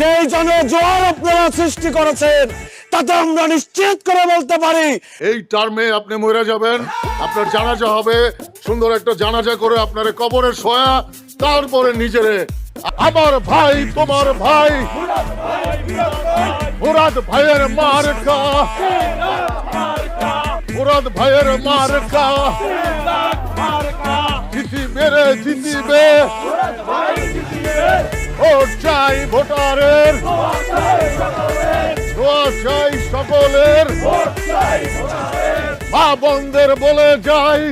যে জন জোয়ার আপনারা সৃষ্টি করেছেন তাতে আমরা নিশ্চিত করে বলতে পারি। এই টার্মে আপনি মরে যাবেন আপনার জানাজা হবে সুন্দর একটা জানাজা করে আপনার কবরের সয়া তারপরে নিজেরে। আমার ভাই তোমার ভাই মুরাদ ভাইয়ের মার্কা। মুরাদ ভাইয়ের মার্কা। জিতিবে রে জিতিবে। ভোটারের চাই সকলের, মা বন্ধের বলে যাই।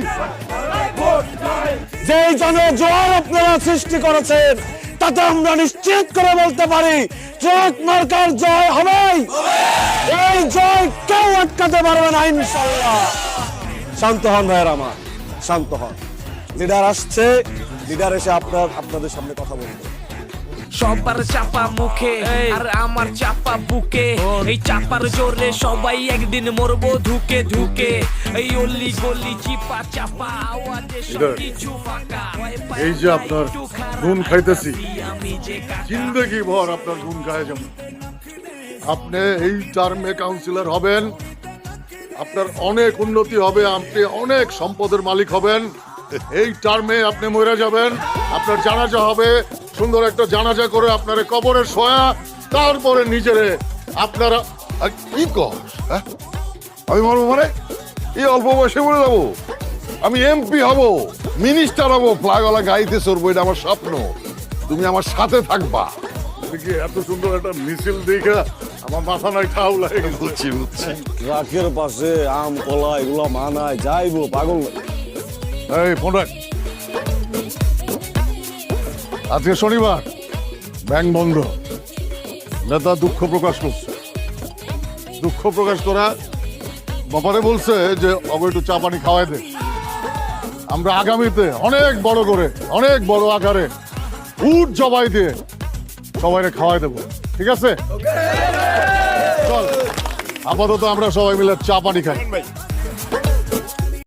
যে জন জোয়ার আপনারা সৃষ্টি করেছেন, তাতে আমরা নিশ্চিত করে বলতে পারি ট্রাক মার্কার জয় হবেই। এই জয় কেউ আটকাতে পারবে না ইনশাল্লাহ শান্ত হন ভাইয়ের আমার, শান্ত হন। লিডার আসছে, লিডার এসে আপনার, আপনাদের সামনে কথা বলবে। সবার চাপা মুখে আর আমার চাপা বুকে। এই চাপার জোরে সবাই একদিন মরবো ধুকে ধুকে। এই অলি গলি চিপা চাপা আওয়াজে সবকিছু ফাঁকা। এই যে আপনার নুন খাইতেছি। জিন্দগি ভর আপনার গুণ গায়ে যেমন আপনি এই টার্মে কাউন্সিলর হবেন। আপনার অনেক উন্নতি হবে আপনি অনেক সম্পদের মালিক হবেন। এই টার্মে আপনি মরে যাবেন। আপনার জানাজা হবে সুন্দর একটা জানাজা করে আপনারে কবরের সয়া তারপরে নিজেরে আপনারা কি কর হ্যাঁ? আমি মরবো মানে এই অল্প বয়সে মরে যাব। আমি এমপি হব মিনিস্টার হব ফ্লাগওয়ালা গাড়িতে চড়বো এটা আমার স্বপ্ন। তুমি আমার সাথে থাকবা। দেখি এত সুন্দর একটা মিছিল দেখে আমার মাথা নাই ঠাউ লাগে। বুঝছি বুঝছি। ট্রাকের পাশে আম কলা এগুলো মানায় যাইবো পাগল এই ফোন রাখ। আজকে শনিবার। ব্যাংক বন্ধ। নেতা দুঃখ প্রকাশ করছে। দুঃখ প্রকাশ করা বাপারে বলছে যে অব একটু চা পানি খাওয়াই দে। আমরা আগামীতে অনেক বড় করে অনেক বড় আকারে উট জবাই দিয়ে সবাইকে খাওয়াই দেবো। ঠিক আছে? চল আপাতত আমরা সবাই মিলে চা পানি খাই।